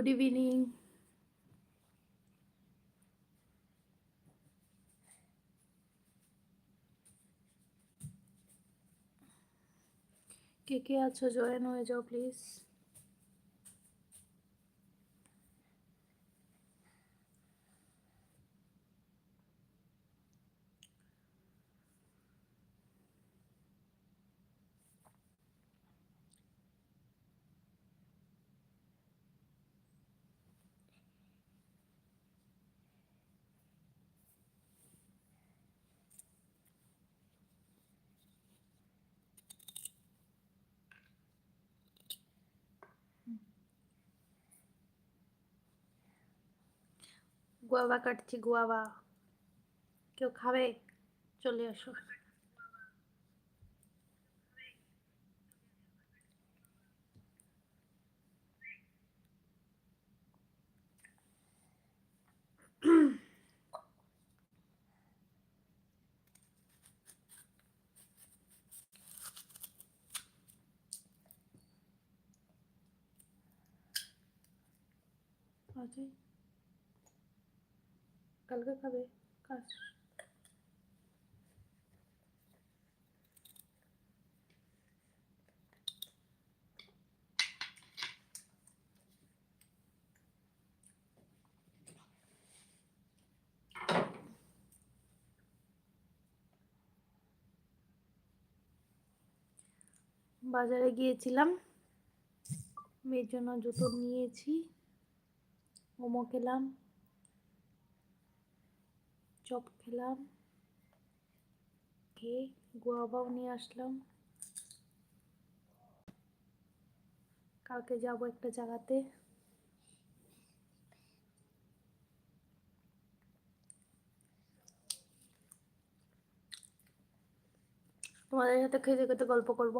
Good evening কে কে আছো? Join হয়ে যাও প্লিজ গুয়াভা কাটছি গুয়াভা। কেউ খাবে? চলে আসো। অজয় কালকে খাবে কাজ। বাজারে গিয়েছিলাম মেয়ের জন্য জুতো নিয়েছি মোমো খেলাম। চপ খেলাম, খেয়ে গোয়াবাও নিয়ে আসলাম। কালকে যাব একটা জায়গাতে। তোমাদের সাথে খেতে খেতে গল্প করব।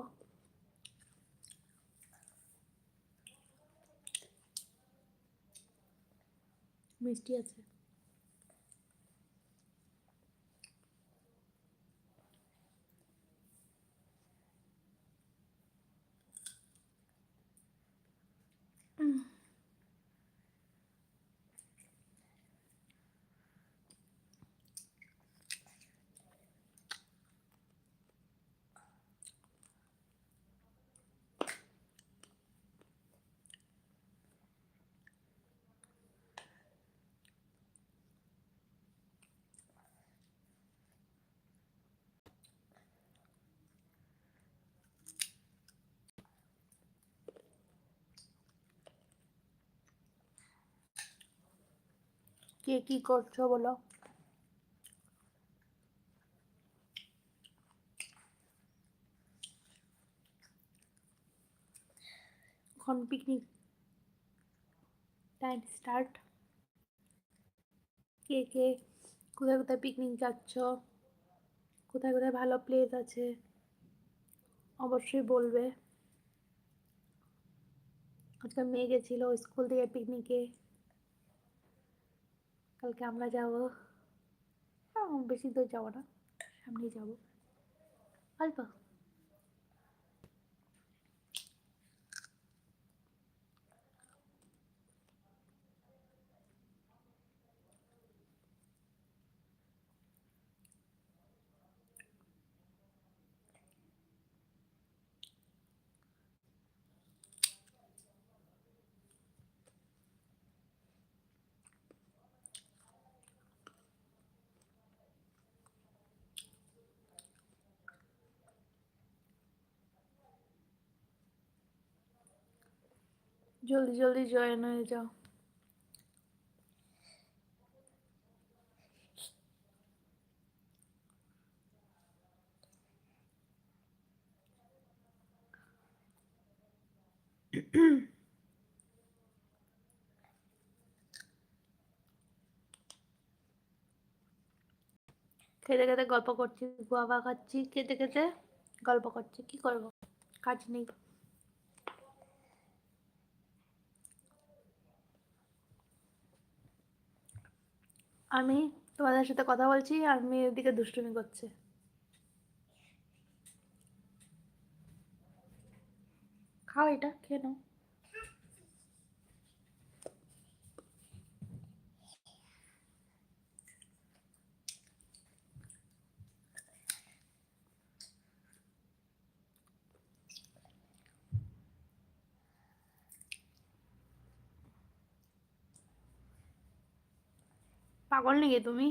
মিষ্টি আছে। কে কি করছ বলো? এখন পিকনিক টাইম স্টার্ট কে কে, কোথায় কোথায় পিকনিক যাচ্ছ? কোথায় কোথায় ভালো প্লেস আছে? অবশ্যই বলবে। আজকে মেয়ে গেছিল স্কুল থেকে পিকনিকে কালকে আমরা যাব। বেশি দূর যাব না সামনেই যাব। অল্প। জলদি জলদি জয়েন হয়ে যাও। খেতে খেতে গল্প করছি গুয়াবা খাচ্ছি, খেতে খেতে গল্প করছি, কি করব? কাজ নেই। আমি তোমাদের সাথে কথা বলছি আর মেয়ের দিকে দুষ্টুমি করছে। খাও এটা খেয়ে নাও। পাগল নাকি তুমি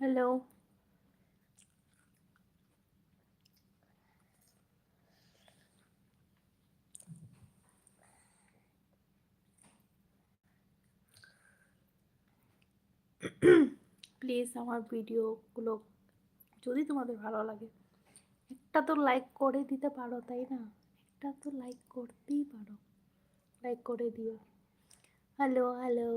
হ্যালো প্লিজ আমার ভিডিওগুলো যদি তোমাদের ভালো লাগে একটা তো লাইক করে দিতে পারো তাই না একটা তো লাইক করতেই পারো লাইক করে দিও হ্যালো হ্যালো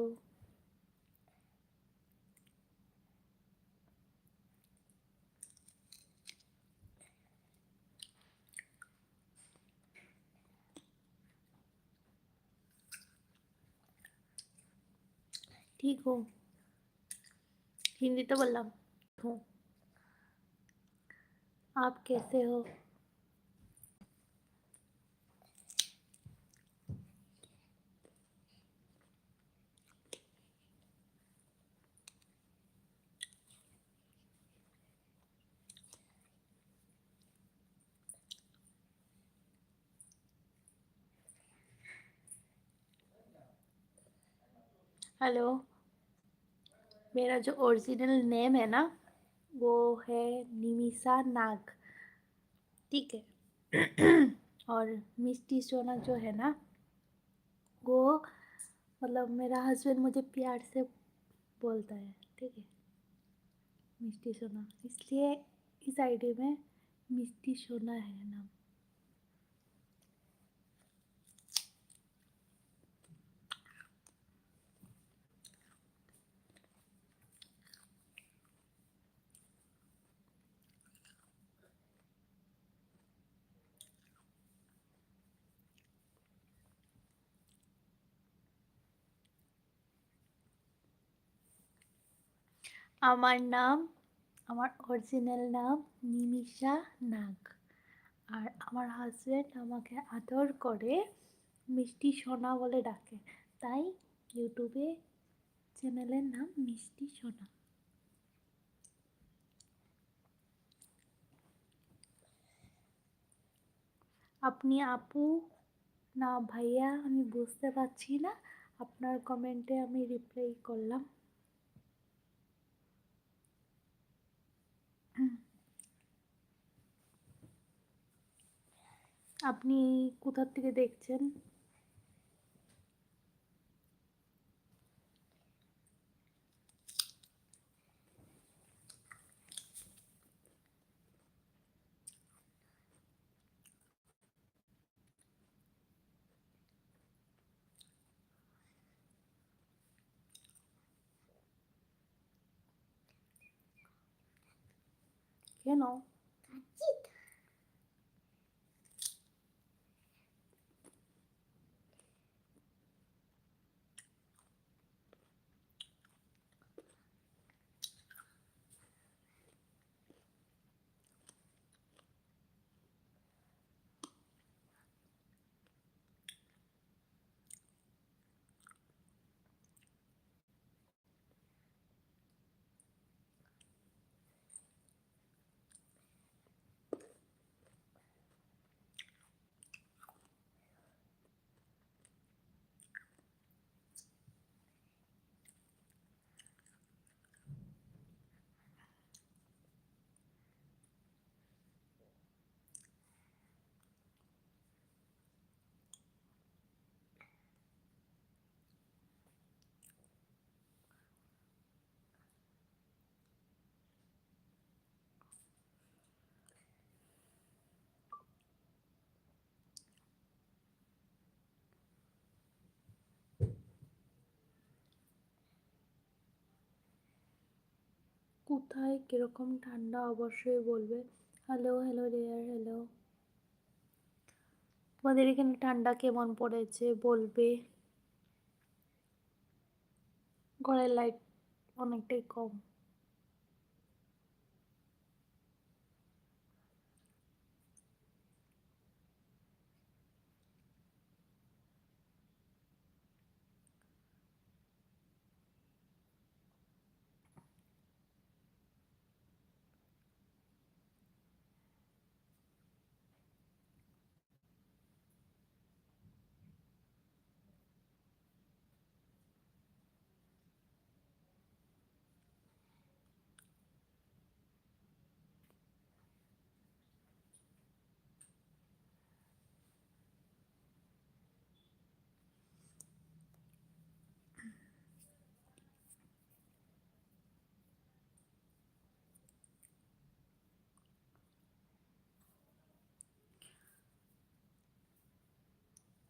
ठीक हो हिंदी तो बोलना हूँ। आप कैसे हो? हेलो। मेरा जो ओरिजिनल नेम है ना, वो है निमिषा नाग। ठीक है? और मिष्टी सोना जो है ना, वो मतलब मेरा हस्बैंड मुझे प्यार से बोलता है। ठीक है? मिष्टी सोना। इसलिए इस आईडी में मिष्टी सोना है नाम। আমার নাম, আমার অরিজিনাল নাম নিমিষা নাগ। আর আমার হাজব্যান্ড আমাকে আদর করে মিষ্টি সোনা বলে ডাকে। তাই ইউটিউবে চ্যানেলের নাম মিষ্টি সোনা। আপনি আপু না ভাইয়া আমি বুঝতে পারছি না। আপনার কমেন্টে আমি রিপ্লাই করলাম। আপনি কোথার থেকে দেখছেন? কেন কোথায় কীরকম ঠান্ডা অবশ্যই বলবে। হ্যালো হ্যালো রেয়ার হ্যালো তোমাদের এখানে ঠান্ডা কেমন পড়েছে বলবে। ঘরের লাইট অনেকটাই কম।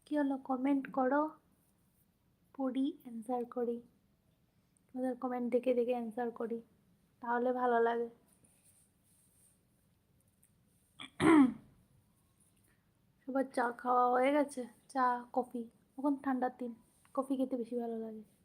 কি হলো কমেন্ট করো পড়ি অ্যান্সার করি তোমাদের কমেন্ট দেখে দেখে অ্যান্সার করি তাহলে ভালো লাগে সবার চা খাওয়া হয়ে গেছে চা কফি এখন ঠান্ডার দিন কফি খেতে বেশি ভালো লাগে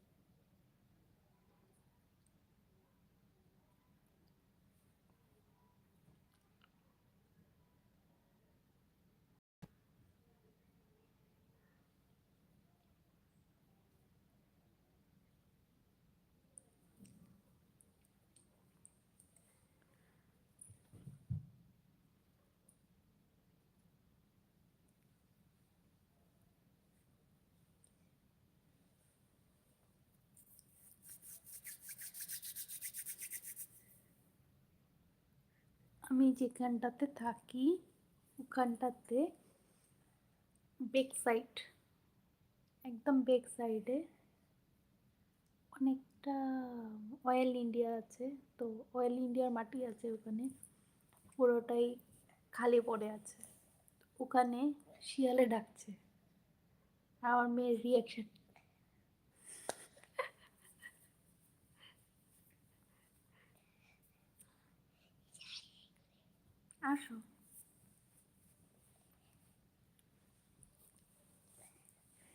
আমি যেখানটাতে থাকি, ওখানটাতে বেক সাইড একদম বেক সাইডে অনেকটা অয়েল ইন্ডিয়া আছে। তো অয়েল ইন্ডিয়ার মাটি আছে ওখানে, পুরোটাই খালি পড়ে আছে। ওখানে শিয়ালে ডাকছে। আমার মেয়ের রিয়াকশন আসো।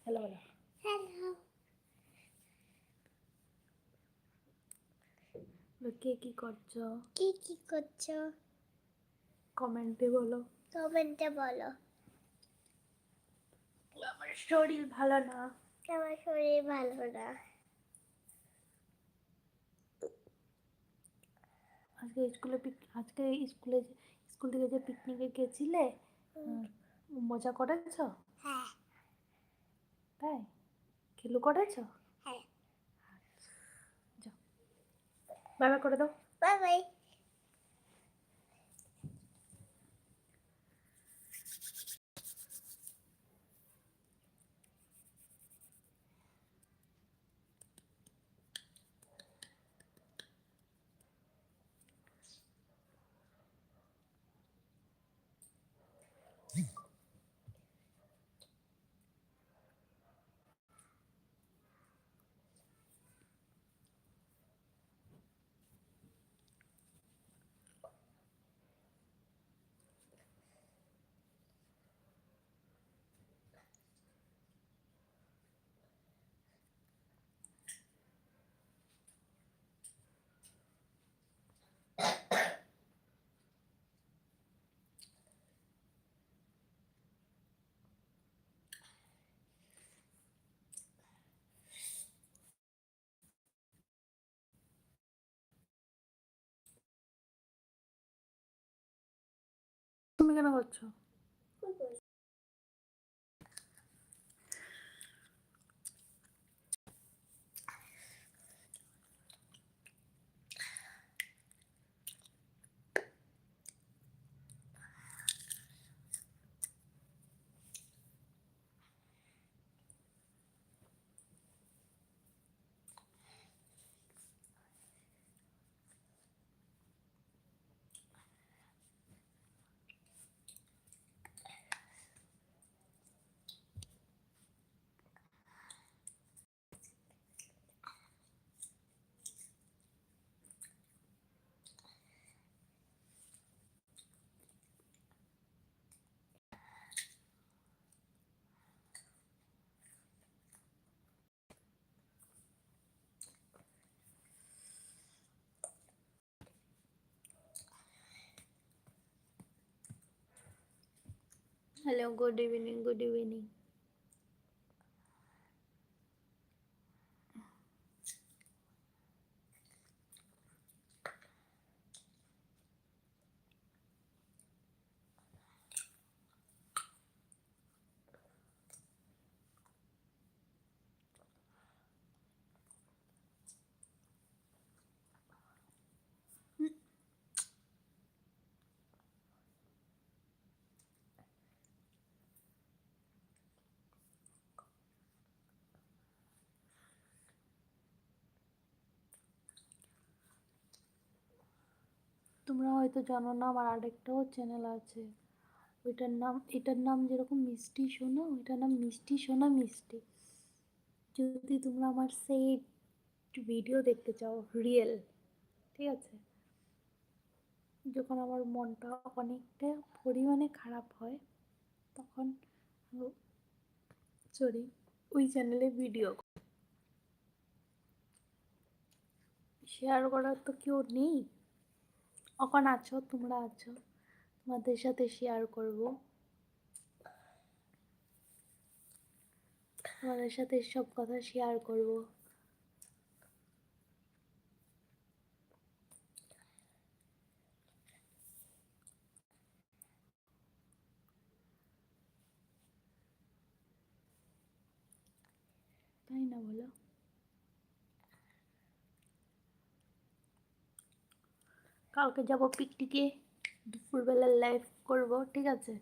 হ্যালো বলো হ্যালো কে কি করছ? কি কি করছ? কমেন্টে বলো। কমেন্টে বলো। আমার শরীর ভালো না। আমার শরীর ভালো না। আজকে স্কুলে আজকে স্কুলে স্কুল থেকে যে পিকনিকে গেছিলে? মজা করেছ? হ্যাঁ। তাই? খেলু করেছ? হ্যাঁ। যাও। বাবা করে দাও। Bye bye. কেন করছ? Hello good evening good evening তোমরা হয়তো জানো না, আমার আরেকটাও চ্যানেল আছে। ওইটার নাম, এটার নাম যেরকম মিষ্টি সোনা, ওইটার নাম মিষ্টি সোনা মিষ্টি। যদি তোমরা আমার সেই ভিডিও দেখতে চাও রিয়েল ঠিক আছে? যখন আমার মনটা অনেকটা পরিমাণে খারাপ হয়, তখন সরি ওই চ্যানেলে ভিডিও শেয়ার করার তো কেউ নেই। এখন আছো? তোমরা আছো? তোমাদের সাথে শেয়ার করব। তোমাদের সাথে সব কথা শেয়ার করব। তাই না বলো? কালকে যাব পিকনিকে, দুপুরবেলার লাইভ করব, ঠিক আছে?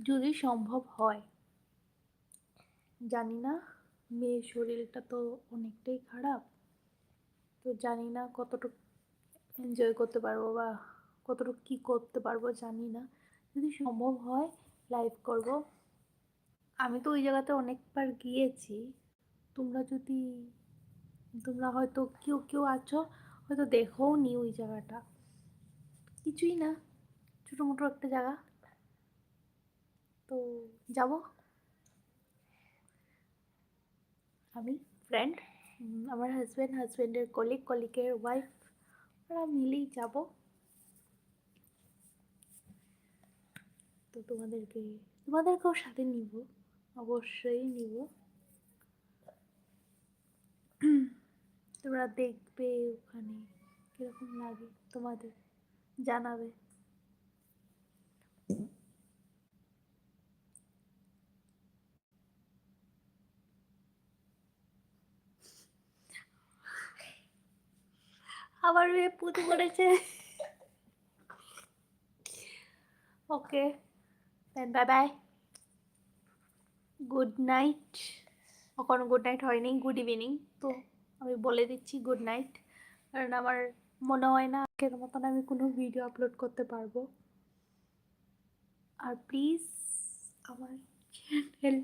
যদি সম্ভব হয়। জানি না, মেয়ের শরীরটা তো অনেকটাই খারাপ। তো জানি না কতটুকু এনজয় করতে পারব বা কতটুকু কী করতে পারব, জানি না। যদি সম্ভব হয় লাইভ করব। আমি তো ওই জায়গাতে অনেকবার গিয়েছি। তোমরা যদি, তোমরা হয়তো কেউ কেউ আছো, হয়তো দেখোও নি ওই জায়গাটা। কিছুই না ছোটো মোটো একটা জায়গা। তো যাব। আমি ফ্রেন্ড আমার হাজব্যান্ড হাজব্যান্ডের কলিগ কলিগের ওয়াইফ ওরা মিলেই যাব। তো তোমাদেরকে, তোমাদেরকেও সাথে নিব, অবশ্যই নিব। তোমরা দেখবে ওখানে কীরকম লাগে তোমাদের। জানাবে। আবার পুঁতি পড়েছে। Okay then bye bye good night কখনো গুড নাইট হয়নি গুড ইভিনিং তো আমি বলে দিচ্ছি গুড নাইট কারণ আমার মনে হয় না আগের মতন আমি কোনো ভিডিও আপলোড করতে পারব। আর প্লিজ আমার চ্যানেল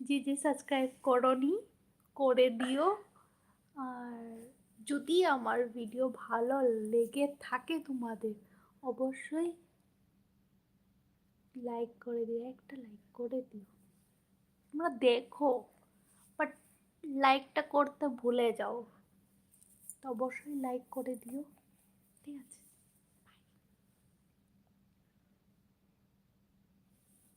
যে যে সাবস্ক্রাইব করনি, করে দিও। আর যদি আমার ভিডিও ভালো লেগে থাকে তোমাদের, অবশ্যই লাইক করে দিও, একটা লাইক করে দিও। তোমরা দেখো বাট লাইকটা করতে ভুলে যাও। তো অবশ্যই লাইক করে দিও। ঠিক আছে